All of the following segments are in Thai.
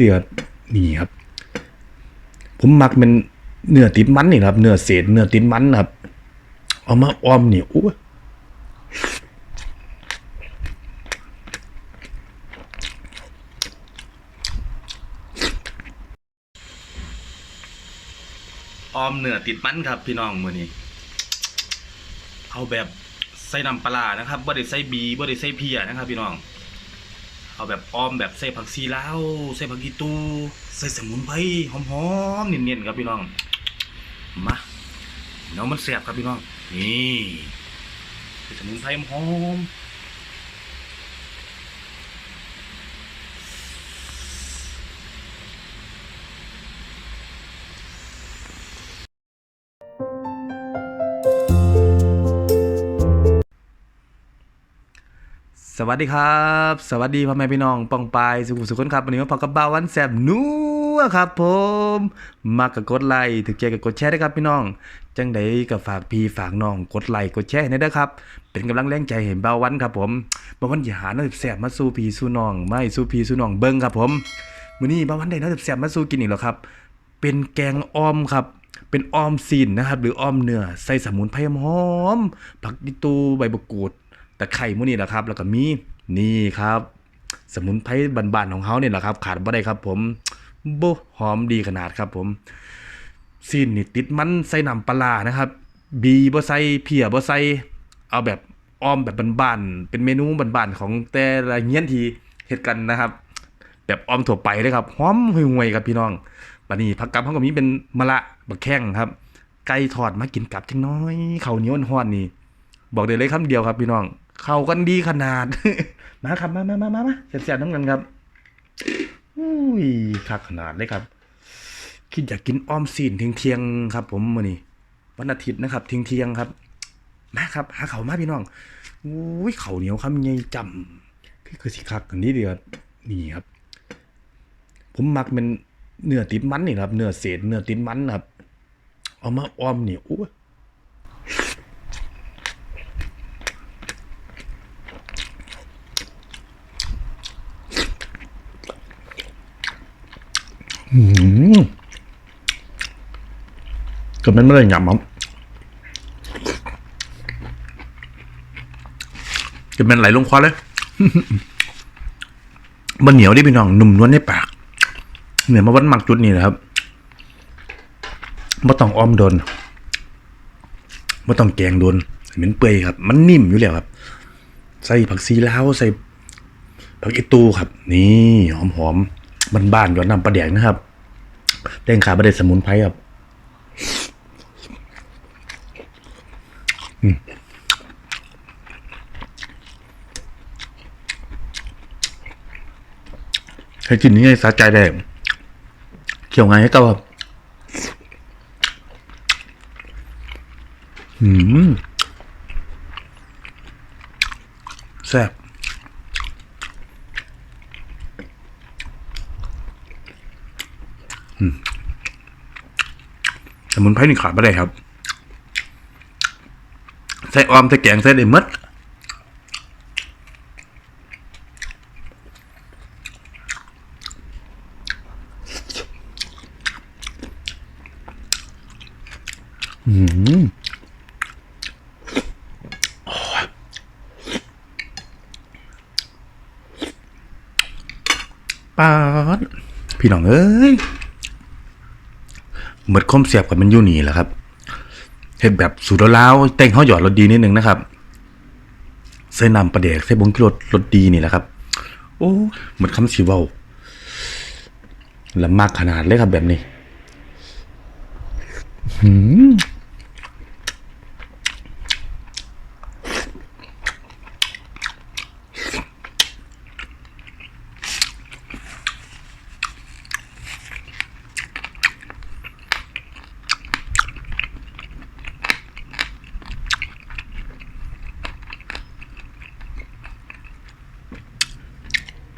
เดือนี่ครับ ผมมักเป็นเนื้อติดมันนี่ครับ เนื้อเศษเนื้อติดมันครับ เอามาออมนี่อู้ออมเนื้อติดมันครับพี่น้องมือนี้เอาแบบใส่น้ำปลาร้านะครับบ่ได้ใส่บีบ่ได้ใส่เพียนะครับ พี่น้อง เอาแบบออมแบบใส่ผักซีลาวใส่ผักกีตูใส่สมุนไพรหอมๆเนียนๆครับพี่น้องมาเนาะมันแสบครับพี่น้องนี่ใส่สมุนไพรหอม สวัสดีครับ สวัสดีพ่อแม่พี่น้องปองปายสุขุมสุขคนครับวันนี้มาพบกับบ่าววันแสบนัวครับผมมากกับกดไลค์ถึงใจกับกดแชร์ด้วยครับพี่น้อง จังใดก็ฝากพี่ฝากน้องกดไลค์กดแชร์ให้ด้วยครับ เป็นกำลังแรงใจให้บ่าววันครับผมบ่าววันอย่าหาเนื้อแสบมาสู้พี่สู้น้องไม่สู้พี่สู้น้องเบิ้งครับผมมื้อนี้บ่าววันได้เนื้อแสบมาสู้กินอีกแล้วครับ เป็นแกงอ้อมครับเป็นออมซีนนะครับหรือออมเนื้อใส่สมุนไพรหอมผักดิตูใบมะกรูด ตะไคร้หมื้นี้แหละครับ แล้วก็มีนี่ครับ สมุนไพรบานๆของเขาเนี่ยแหละครับ ขาดบ่ได้ครับ ผมโบหอมดีขนาดครับ ผมซีนนี่ติดมันใส่น้ำปลานะครับ บีบ่ใส่เพียบ่ใส่เอาแบบอ้อมแบบบานๆเป็นเมนูบานๆของแต่ละเงี้ยนทีเฮ็ดกันนะครับ แบบอ้อมถั่วไปเลยครับหอมห่วยๆครับพี่น้องบัดนี้ผักกับเขาก็มีเป็นมะละบักแข้งครับ ไก่ทอดมากินกับจังน้อยข้าวเหนียวฮ้อนนี่บอกได้เลยคำเดียวครับพี่น้อง เข้ากันดีขนาด มาครับมามามามามาเสียบๆน้ำกันครับอุ้ยคักขนาดเลยครับ คิดอยากกินอ้อมซีนเทียงเทียงครับ ผมมื้อนี้วันอาทิตย์นะครับเทียงเทียงครับ มาครับ หาเขามาพี่น้องอุ้ยเข้าเหนียวคำใหญ่จำคือคือสิคักกันนี้เดียวนี่ครับ ผมมักเป็นเนื้อติดมันนี่ครับ เนื้อเศษเนื้อติดมันครับ เอามาออมนี่อู้ ก็มันไม่ได้หยำครับจะเป็นไหลลงคอเลยมันเหนียวดิพี่น้องหนุ่มนวลในปาก เหนือมาวัดหมักจุดนี้นะครับไม่ต้องอ้อมโดนไม่ต้องแกงโดนเหม็นเปื่อยครับ มันนิ่มอยู่แล้วครับ ใส่ผักซีลาวใส่ผักอีตูครับ นี่หอมหอม บ้านๆหยอดน้ำปลาแดกนะครับแดงขาประเด็ดสมุนไพรครับให้กินนี่ไงสะใจได้เขียวไงให้เก้าครับอืมแซ่บอืมส มุนไพรนี่ขาดไม่ได้ครับใส่ออมใส่แกงใส่ได้มดอืมโอ้ยปาดพี่น้องเอ้ย เหมือนคมเสียบกับมันยู่นี่แหละครับเห็ดแบบสูตรลาวเต่งเขาหยอดรสดีนิดนึงนะครับใส่น้ำประเดกใส่บงกิรสรสดีนี่แหละครับ โอ้เหมือนคำสีเว้าละมากขนาดเลยครับแบบนี้ หืม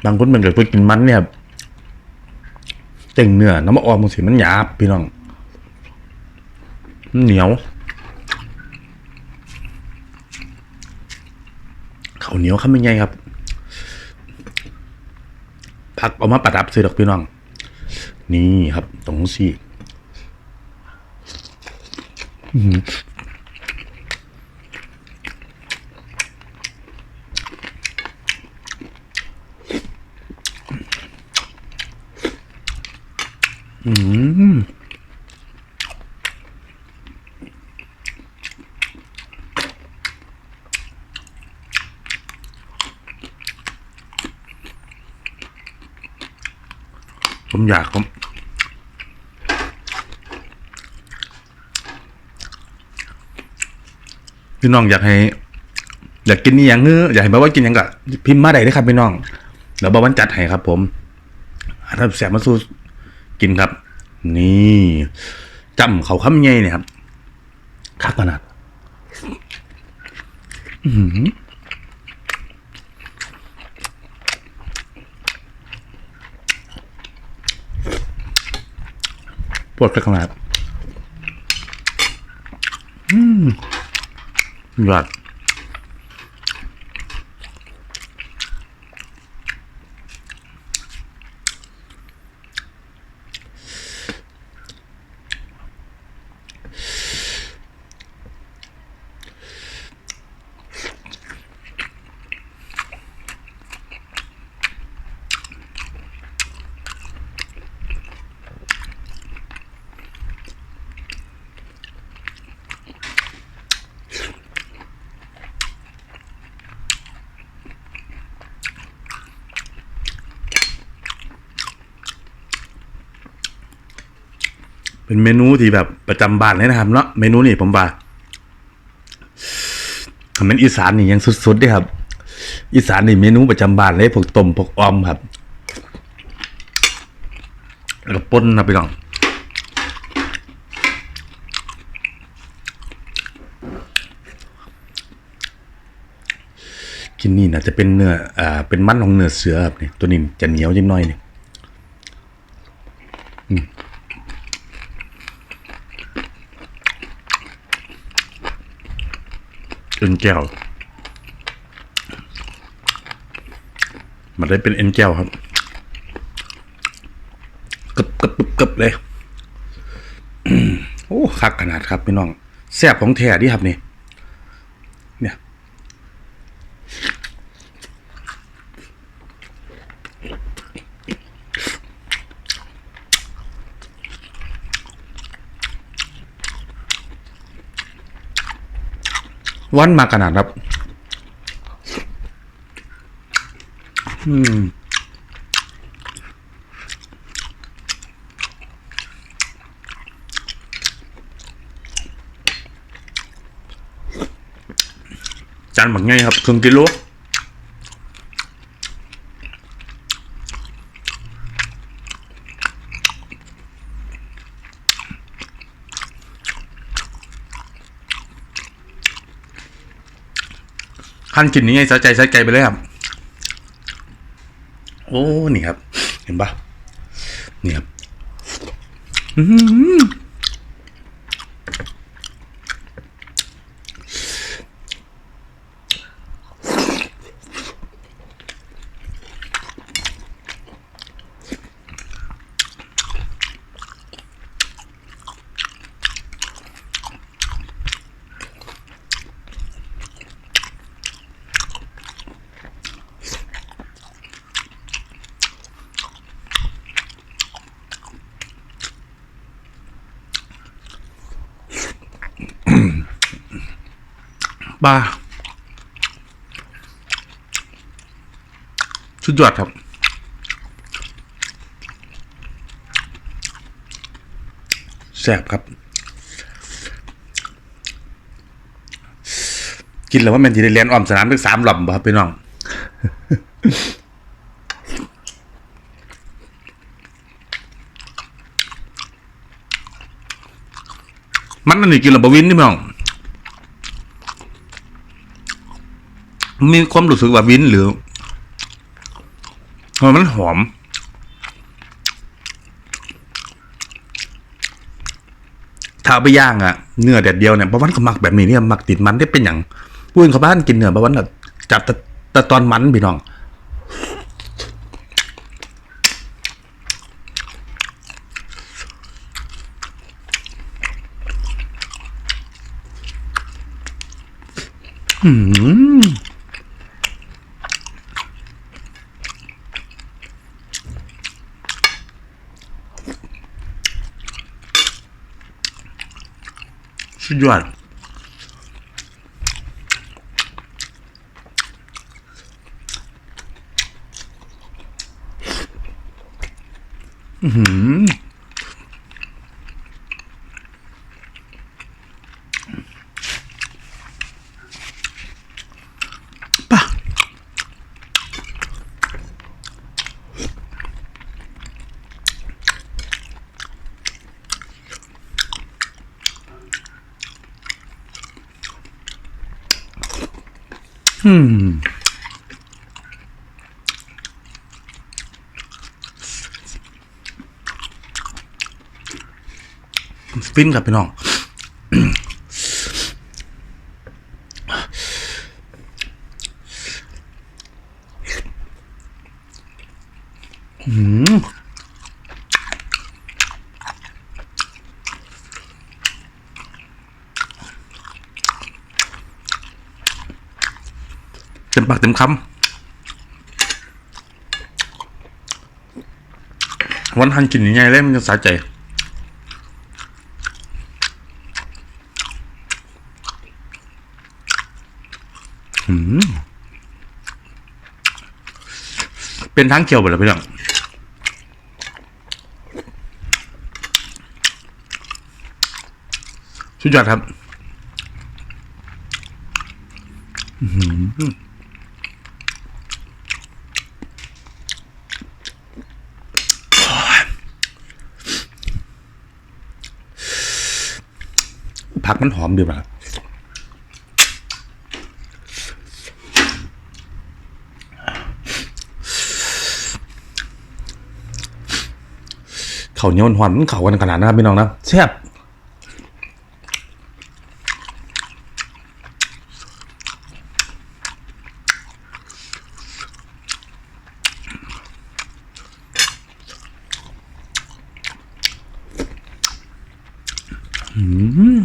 บางคนมันเกิดเพื่อกินมันเนี่ยเต่งเนื้อน้ำออมมันสิมันหยาบพี่น้องมันเหนียวข้าวเหนียวข้าวไม่ไงครับผักเอามาประดับซื้อดอกพี่น้อง นี่ครับตรงสี่ อืมผมอยากผมพี่น้องอยากให้ อยากกินนี่ยังเงื้ออยากให้บอกว่ากินหยังก็พิมพ์มาได้เลยครับพี่น้องเดี๋ยวบอกวันจัดให้ครับ ผมถ้าแสบมาสู้ กินครับ นี่จำเขาคำไงเนี่ยครับคักขนาดอื้อหือปวดขนาดอืมยอด เป็นเมนูที่แบบประจำบ้านเลยนะครับเนาะเมนูนี่ผมว่าคำเป็นอีสานนี่ยังสุดๆด้ครับ อีสานนี่เมนูประจำบ้านเลยพวกต้มพวกออมครับแล้วก็ป่นนะพี่น้องกินนี่นะจะเป็นเนื้ออ่าเป็นมันของเนื้อเสือครับนี่ตัวนี้จะเหนียวจังน้อยนี่ เอ็นแก้ว มันได้เป็นเอ็นแก้วครับกึบกึบกึบกึบเลย โอ้คักขนาดครับพี่น้องแซ่บของแท้ดิครับนี่ วันมาขนาดครับ อืมจานแบบง่ายครับครึ่งกิโล ขั้นกินนี้ไงสะใจสะใจไปเลยครับ โอ้ นี่ครับ เห็นปะนี่ครับ อือหือ ปลาสุดยอดครับ แซ่บครับ กินแล้วว่าแมันจะได้เรียนอ้อมสนามถึงสามหล่อมบ่ครับพี่น้องมันนั่นนี่กินแล้วบวินนี่พี่น้อง มีความรู้สึกว่าวินหรือหอมมันหอม ถ้าไปย่างอะเนื้อเด็ดเดียวเนี่ยบะวันก็หมักแบบนี้เนี่ยหมักติดมันได้เป็นอย่างพูดเขาบ้านกินเนื้อบะวันแบบจับแต่ตอนมันพี่น้อง嗯。Mm. สุดยอดอืม อืมสปินกับพี่น้อง อืม เต็มปากเต็มคำวันทันกินยังไงเลยมันจะสะใจเป็นทั้งเคียวหมดเลยพี่น้องสุดยอดครับอื้อหือ ผักมันหอมดีป่ะเขาวเหนียวหวานมันเขากันขนาดนั้นครับพี่น้องนะแซ่บอืม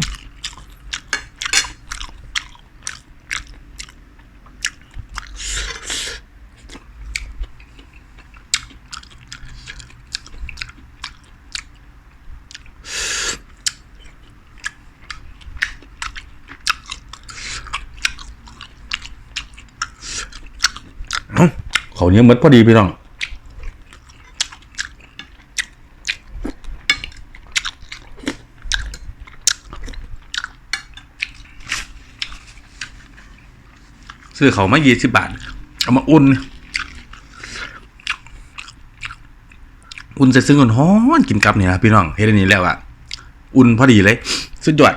เอ้า เขาเนี้ยวหมดพอดีพี่น้องซื้อเขามายี่สิบบาท เอามาอุ่น อุ่นใส่ซึ่งอนฮ้อนกินกับเนี่ยนะพี่น้องเฮ็ดอันนี้แล้วอะอุ่นพอดีเลย สุดยอด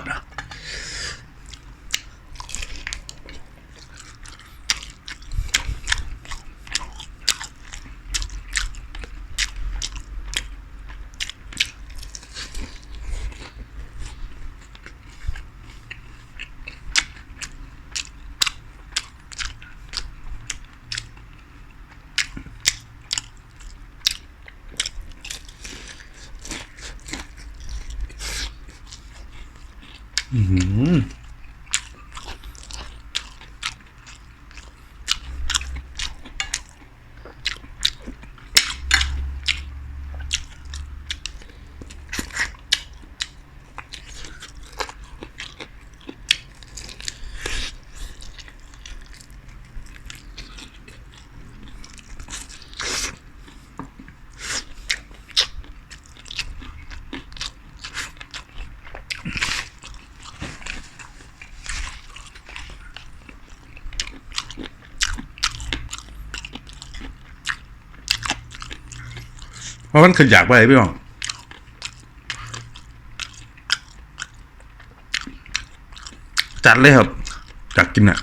เพราะ มันขึ้นอยากไปพี่น้องจัดเลยครับอยากกินอะ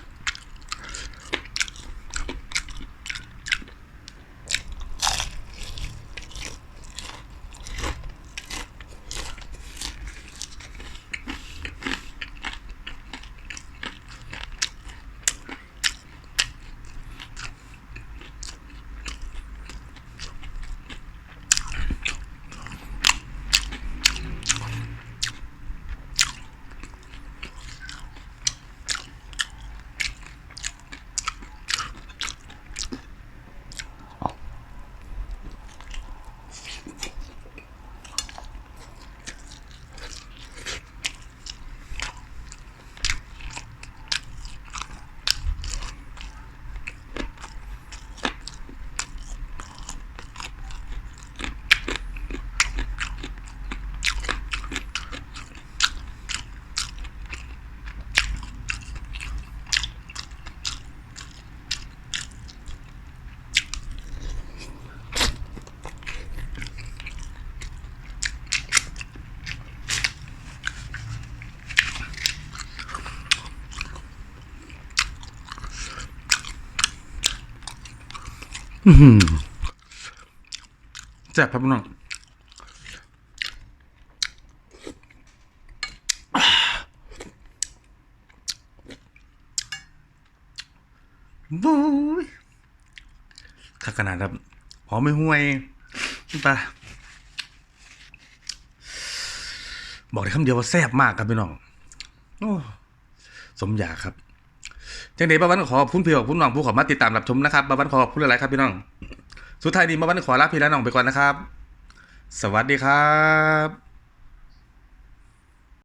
แซ่บครับพี่น้องบู๊ยข้าขนาดครับหอมไม่ห่วยไปบอกได้คำเดียวว่าแซ่บมากครับพี่น้อง โอ้ สมอยากครับ จังเดบ้าวันขอพุ่นเพี่ขอบคุณน้องผู้ขอมาติดตามรับชมนะครับบ้าวันขอขอบคุณหลายๆครับพี่น้อง สุดท้ายนี้บ้าวันขอลาพี่และน้องไปก่อนนะครับ สวัสดีครับ